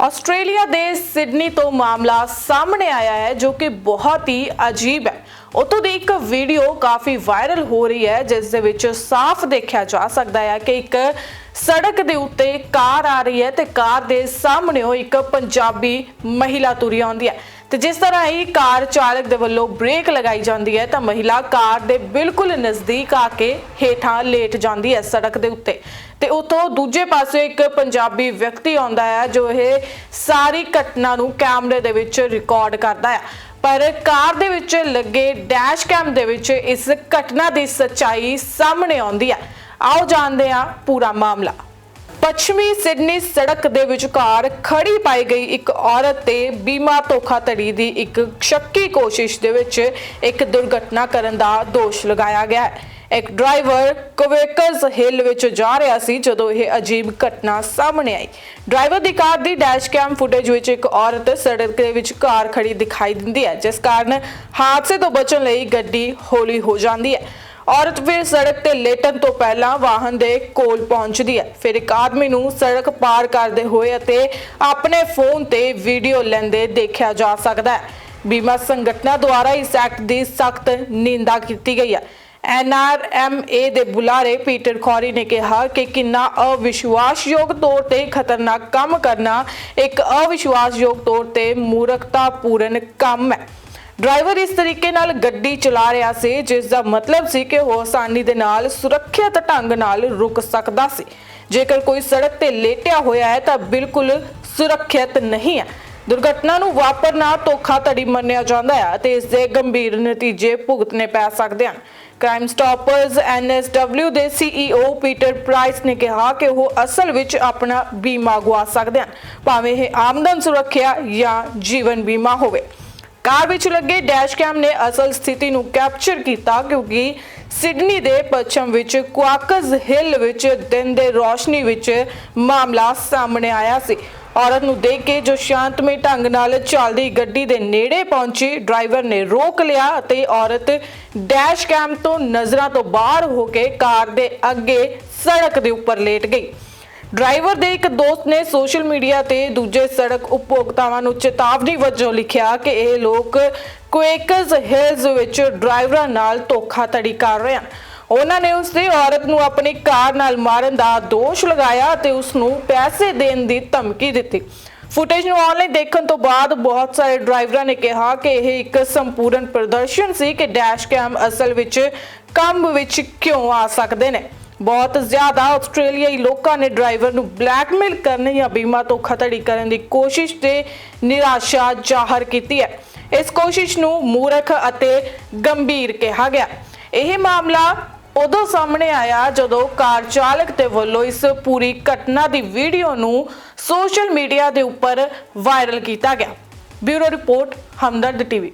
Australia ਦੇ Sydney ਤੋਂ ਮਾਮਲਾ ਸਾਹਮਣੇ ਆਇਆ ਹੈ, ਜੋ ਕਿ ਬਹੁਤ ਹੀ ਅਜੀਬ ਹੈ। ਉਤੋਂ ਦੀ ਇੱਕ ਵੀਡੀਓ ਕਾਫੀ ਵਾਇਰਲ ਹੋ ਰਹੀ ਹੈ, ਜਿਸ ਦੇ ਵਿੱਚ ਸਾਫ਼ ਦੇਖਿਆ ਜਾ ਸਕਦਾ ਹੈ ਕਿ ਇੱਕ ਸੜਕ ਦੇ ਉੱਤੇ ਕਾਰ ਆ ਰਹੀ ਹੈ ਤੇ ਕਾਰ ਦੇ ਸਾਹਮਣੇੋਂ ਇੱਕ ਪੰਜਾਬੀ ਮਹਿਲਾ ਤੁਰੀ ਆਉਂਦੀ ਹੈ। ਤੇ ਜਿਸ ਤਰ੍ਹਾਂ ਹੀ ਕਾਰ ਚਾਲਕ ਦੇ ਵੱਲੋਂ ਬ੍ਰੇਕ ਲਗਾਈ ਜਾਂਦੀ ਹੈ, ਤਾਂ ਮਹਿਲਾ ਕਾਰ ਦੇ ਬਿਲਕੁਲ ਨਜ਼ਦੀਕ ਆ ਕੇ ਹੇਠਾਂ ਲੇਟ ਜਾਂਦੀ ਹੈ ਸੜਕ ਦੇ ਉੱਤੇ। ਤੇ ਉਤੋਂ ਦੂਜੇ ਪਾਸੇ ਇੱਕ ਪੰਜਾਬੀ ਵਿਅਕਤੀ ਆਉਂਦਾ ਹੈ, ਜੋ ਇਹ ਸਾਰੀ ਘਟਨਾ ਨੂੰ ਕੈਮਰੇ ਦੇ ਵਿੱਚ ਰਿਕਾਰਡ ਕਰਦਾ ਹੈ। ਪਰ ਕਾਰ ਦੇ ਵਿੱਚ ਲੱਗੇ ਡੈਸ਼ ਕੈਮ ਦੇ ਵਿੱਚ ਇਸ ਘਟਨਾ ਦੀ ਸੱਚਾਈ ਸਾਹਮਣੇ ਆਉਂਦੀ ਹੈ। ਆਓ ਜਾਣਦੇ ਹਾਂ ਪੂਰਾ ਮਾਮਲਾ। ਪੱਛਮੀ ਸਿਡਨੀ ਸੜਕ ਦੇ ਵਿਚਕਾਰ ਖੜੀ ਪਾਈ ਗਈ ਇੱਕ ਔਰਤ ਤੇ ਬੀਮਾ ਧੋਖਾਧੜੀ ਦੀ ਇੱਕ ਸ਼ੱਕੀ ਕੋਸ਼ਿਸ਼ ਦੇ ਵਿੱਚ ਇੱਕ ਦੁਰਘਟਨਾ ਕਰਨ ਦਾ ਦੋਸ਼ ਲਗਾਇਆ ਗਿਆ। ਹੈ ਇੱਕ ਡਰਾਈਵਰ ਕੋਵੇਕਰਸ ਹਿੱਲ ਵਿੱਚ ਜਾ ਰਿਹਾ ਸੀ ਜਦੋਂ ਇਹ ਅਜੀਬ ਘਟਨਾ ਸਾਹਮਣੇ ਆਈ। ਡਰਾਈਵਰ ਦੀ ਕਾਰ ਦੀ ਡੈਸ਼ ਕੈਮ ਫੁਟੇਜ ਵਿੱਚ ਇੱਕ ਔਰਤ ਸੜਕ ਦੇ ਵਿੱਚ ਕਾਰ ਖੜੀ ਦਿਖਾਈ ਦਿੰਦੀ ਹੈ, ਜਿਸ ਕਾਰਨ ਹਾਦਸੇ ਤੋਂ ਬਚਣ ਲਈ ਗੱਡੀ ਹੌਲੀ ਹੋ ਜਾਂਦੀ ਹੈ। ਔਰਤ ਫਿਰ ਸੜਕ ਤੇ ਲੇਟਣ ਤੋਂ ਪਹਿਲਾਂ ਵਾਹਨ ਦੇ ਕੋਲ ਪਹੁੰਚਦੀ ਹੈ। ਫਿਰ ਇੱਕ ਆਦਮੀ ਨੂੰ ਸੜਕ ਪਾਰ ਕਰਦੇ ਹੋਏ ਅਤੇ ਆਪਣੇ ਫੋਨ ਤੇ ਵੀਡੀਓ ਲੈਂਦੇ ਦੇਖਿਆ ਜਾ ਸਕਦਾ ਹੈ। ਬੀਮਾ ਸੰਗਠਨਾਂ ਦੁਆਰਾ ਇਸ ਐਕਟ ਦੀ ਸਖਤ ਨਿੰਦਾ ਕੀਤੀ ਗਈ ਹੈ। ਐਨਆਰਐਮਏ ਦੇ ਬੁਲਾਰੇ ਪੀਟਰ ਖੌਰੀ ਨੇ ਕਿਹਾ ਕਿ ਕਿੰਨਾ ਅਵਿਸ਼ਵਾਸਯੋਗ ਤੌਰ ਤੇ ਖਤਰਨਾਕ ਕੰਮ ਕਰਨਾ ਇੱਕ ਅਵਿਸ਼ਵਾਸਯੋਗ ਤੌਰ ਤੇ ਮੂਰਖਤਾਪੂਰਨ ਕੰਮ ਹੈ। ਡਰਾਈਵਰ ਇਸ ਤਰੀਕੇ ਨਾਲ ਗੱਡੀ ਚਲਾ ਰਿਹਾ ਸੀ, ਜਿਸ ਦਾ ਮਤਲਬ ਸੀ ਕਿ ਉਹ ਆਸਾਨੀ ਦੇ ਨਾਲ ਸੁਰੱਖਿਅਤ ਢੰਗ ਨਾਲ ਰੁਕ ਸਕਦਾ ਸੀ। ਜੇਕਰ ਕੋਈ ਸੜਕ ਤੇ ਲੇਟਿਆ ਹੋਇਆ ਹੈ ਤਾਂ ਬਿਲਕੁਲ ਸੁਰੱਖਿਅਤ ਨਹੀਂ ਹੈ। ਦੁਰਘਟਨਾ ਨੂੰ ਵਾਪਰਨਾ ਧੋਖਾਧੜੀ ਮੰਨਿਆ ਜਾਂਦਾ ਹੈ ਅਤੇ ਇਸ ਦੇ ਗੰਭੀਰ ਨਤੀਜੇ ਭੁਗਤਣੇ ਪੈ ਸਕਦੇ ਹਨ। ਕ੍ਰਾਈਮ ਸਟਾਪਰਸ ਐਨਐਸਡਬਲਿਊ ਦੇ ਸੀਈਓ ਪੀਟਰ ਪ੍ਰਾਈਸ ਨੇ ਕਿਹਾ ਕਿ ਉਹ ਅਸਲ ਵਿੱਚ ਆਪਣਾ ਬੀਮਾ ਗਵਾ ਸਕਦੇ ਹਨ, ਭਾਵੇਂ ਇਹ ਆਮਦਨ ਸੁਰੱਖਿਆ ਜਾਂ ਜੀਵਨ ਬੀਮਾ ਹੋਵੇ। ਕਾਰ ਵਿੱਚ ਲੱਗੇ ਡੈਸ਼ ਕੈਮ ਨੇ ਅਸਲ ਸਥਿਤੀ ਨੂੰ ਕੈਪਚਰ ਕੀਤਾ ਕਿਉਂਕਿ ਸਿਡਨੀ ਦੇ ਪੱਛਮ ਵਿੱਚ ਕੁਆਕਸ ਹਿੱਲ ਵਿੱਚ ਦਿਨ ਦੇ ਰੋਸ਼ਨੀ ਵਿੱਚ ਮਾਮਲਾ ਸਾਹਮਣੇ ਆਇਆ ਸੀ। ਔਰਤ ਨੂੰ ਦੇਖ ਕੇ ਜੋ ਸ਼ਾਂਤਮਈ ਢੰਗ ਨਾਲ ਚੱਲਦੀ ਗੱਡੀ ਦੇ ਨੇੜੇ ਪਹੁੰਚੀ, ਡਰਾਈਵਰ ਨੇ ਰੋਕ ਲਿਆ ਅਤੇ ਔਰਤ ਡੈਸ਼ ਕੈਮ ਤੋਂ ਨਜ਼ਰਾਂ ਤੋਂ ਬਾਹਰ ਹੋ ਕੇ ਕਾਰ ਦੇ ਅੱਗੇ ਸੜਕ ਦੇ ਉੱਪਰ ਲੇਟ ਗਈ। ਡਰਾਈਵਰ ਦੇ ਇੱਕ ਦੋਸਤ ਨੇ ਸੋਸ਼ਲ ਮੀਡੀਆ ਤੇ ਦੂਜੇ ਸੜਕ ਉਪਭੋਗਤਾਵਾਂ ਨੂੰ ਚੇਤਾਵਨੀ ਵਜੋਂ ਲਿਖਿਆ ਕਿ ਇਹ ਲੋਕ ਕੁਏਕਸ ਹਿਲਸ ਵਿੱਚ ਡਰਾਈਵਰਾਂ ਨਾਲ ਧੋਖਾਧੜੀ ਕਰ ਰਹੇ ਹਨ। ਉਹਨਾਂ ਨੇ ਉਸ ਦੀ ਔਰਤ ਨੂੰ ਆਪਣੀ ਕਾਰ ਨਾਲ ਮਾਰਨ ਦਾ ਦੋਸ਼ ਲਗਾਇਆ ਅਤੇ ਉਸ ਨੂੰ ਪੈਸੇ ਦੇਣ ਦੀ ਧਮਕੀ ਦਿੱਤੀ। ਫੁਟੇਜ ਨੂੰ ਆਨਲਾਈਨ ਦੇਖਣ ਤੋਂ ਬਾਅਦ ਬਹੁਤ ਸਾਰੇ ਡਰਾਈਵਰਾਂ ਨੇ ਕਿਹਾ ਕਿ ਇਹ ਇੱਕ ਸੰਪੂਰਨ ਪ੍ਰਦਰਸ਼ਨ ਸੀ ਕਿ ਡੈਸ਼ ਕੈਮ ਅਸਲ ਵਿੱਚ ਕੰਮ ਵਿੱਚ ਕਿਉਂ ਆ ਸਕਦੇ ਨੇ। ਬਹੁਤ ਜ਼ਿਆਦਾ ਆਸਟ੍ਰੇਲੀਆਈ ਲੋਕਾਂ ਨੇ ਡਰਾਈਵਰ ਨੂੰ ਬਲੈਕਮੇਲ ਕਰਨ ਜਾਂ ਬੀਮਾ ਤੋਂ ਧੋਖਾਧੜੀ ਕਰਨ ਦੀ ਕੋਸ਼ਿਸ਼ ਤੇ ਨਿਰਾਸ਼ਾ ਜ਼ਾਹਰ ਕੀਤੀ ਹੈ। ਇਸ ਕੋਸ਼ਿਸ਼ ਨੂੰ ਮੂਰਖ ਅਤੇ ਗੰਭੀਰ ਕਿਹਾ ਗਿਆ। ਇਹ ਮਾਮਲਾ ਉਦੋਂ ਸਾਹਮਣੇ ਆਇਆ ਜਦੋਂ ਕਾਰ ਚਾਲਕ ਦੇ ਵੱਲੋਂ ਇਸ ਪੂਰੀ ਘਟਨਾ ਦੀ ਵੀਡੀਓ ਨੂੰ ਸੋਸ਼ਲ ਮੀਡੀਆ ਦੇ ਉੱਪਰ ਵਾਇਰਲ ਕੀਤਾ ਗਿਆ। Bureau report, Hamdard TV.